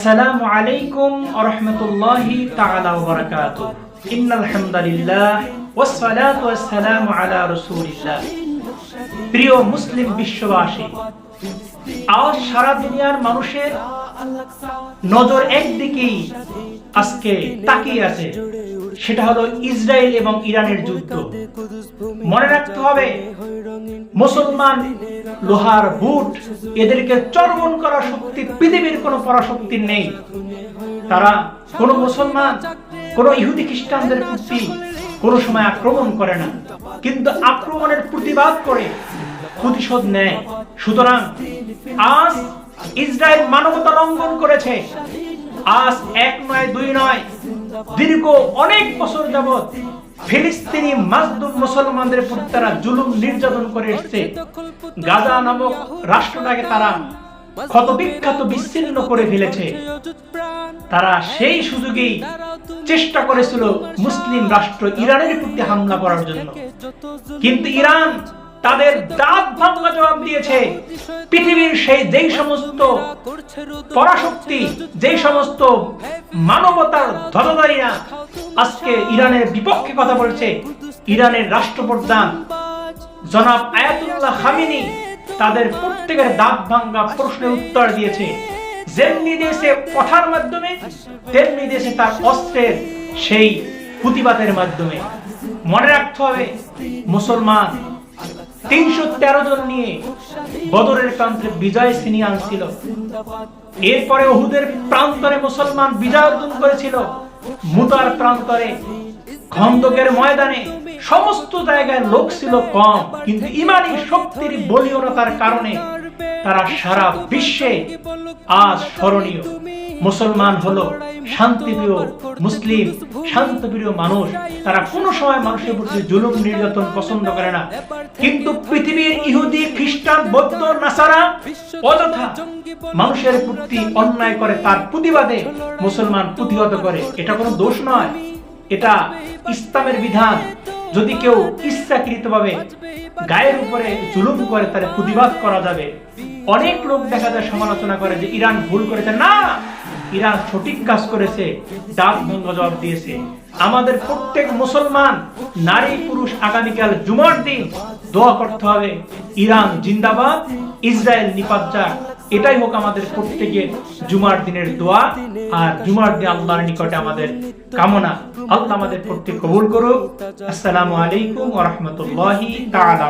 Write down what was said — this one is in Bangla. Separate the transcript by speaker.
Speaker 1: السلام عليكم ورحمة الله تعالى وبركاته إن الحمد لله والصلاة والسلام على رسول الله প্রিয় মুসলিম বিশ্ববাসী আজ সারা দুনিয়ার মানুষের নজর একদিকেই আজকে তাকিয়ে আছে। সেটা হলো ইসরায়েল এবং ইরানের যুদ্ধ। মনে রাখতে হবে, মুসলমান লোহার বুট, এদেরকে শক্তি, পৃথিবীর কোনো পরাশক্তির নেই। তারা কোনো মুসলমান, কোনো ইহুদি খ্রিস্টানদের প্রতি কোনো সময় আক্রমণ করে না। কিন্তু আক্রমণের প্রতিবাদ করে প্রতিশোধ নেয়। সুতরাং আজ ইসরায়েল মানবতা লঙ্ঘন করেছে। আজ এক নয়, দুই নয়, দীর্ঘ অনেক বছর যাবৎ ফিলিস্তিনি মাজদুম মুসলমানদের প্রতি তারা জুলুম নির্যাতন করে এসছে। গাজা নামক রাষ্ট্রটাকে তারা ক্ষত বিখ্যাত বিচ্ছিন্ন করে ফেলেছে। তারা সেই সুযোগেই চেষ্টা করেছিল মুসলিম রাষ্ট্র ইরানের প্রতি হামলা করার জন্য। কিন্তু ইরান তাদের দাঁত ভাঙ্গা জবাব দিয়েছে। পৃথিবীর সেই যেই সমস্ত পরাশক্তি, যেই সমস্ত মানবতার ধ্বজাধারীরা আজকে ইরানের বিপক্ষে কথা বলছে, ইরানের রাষ্ট্রপ্রধান জনাব আয়াতুল্লাহ খামিনি তাদের প্রত্যেকের দাঁত ভাঙ্গা প্রশ্নের উত্তর দিয়েছে। যেমনি দিয়েছে কথার মাধ্যমে, তেমনি দিয়েছে তার অস্ত্রের সেই প্রতিবাদের মাধ্যমে। মনে রাখতে হবে, মুসলমান তিনশো তেরো জন নিয়ে বদরের প্রান্তে বিজয় ছিনিয়ে আনছিল। এরপরে ওহুদের প্রান্তরে মুসলমান বিজয় অর্জন করেছিল। মুতার প্রান্তরে, খন্দকের ময়দানে সমস্ত জায়গায় লোক ছিল কম, কিন্তু ইমানি শক্তির বলীয়তার কারণে তারা সারা বিশ্বে আজ স্মরণীয়। মুসলমান হলো শান্তিপ্রিয় মুসলিম, শান্তপ্রিয় মানুষ। তারা কোনো সময় মানুষের প্রতি জুলুম নির্যাতন পছন্দ করে না। কিন্তু পৃথিবীর ইহুদি, খ্রিস্টান, বৌদ্ধ, নাসারা অযথা মানুষের প্রতি অন্যায় করে, তার প্রতিবাদে মুসলমান প্রতিহত করে। এটা কোনো দোষ নয়। এটা ইসলামের বিধান। যদি কেউ ইচ্ছাকৃতভাবে গায়ের উপরে জুলুম করে তার প্রতিবাদ করা যাবে। অনেক লোক দেখা যায় সমালোচনা করে যে ইরান ভুল করেছে। না! ইরান সঠিক কাজ করেছে, ডাক ভঙ্গ জবাব দিয়েছে। আমাদের প্রত্যেক মুসলমান, নারী, পুরুষ আগামীকাল জুমার দিন দোয়া করতে হবে, ইরান জিন্দাবাদ, ইসরায়েল নিপাত যাক। এটাই হোক আমাদের প্রত্যেকের জুমার দিনের দোয়া, আর জুমার দিন আল্লাহর নিকটে আমাদের কামনা। আল্লাহ আমাদের প্রত্যেক কবুল করুক। আসসালামু আলাইকুম ওয়া রাহমাতুল্লাহি তাআলা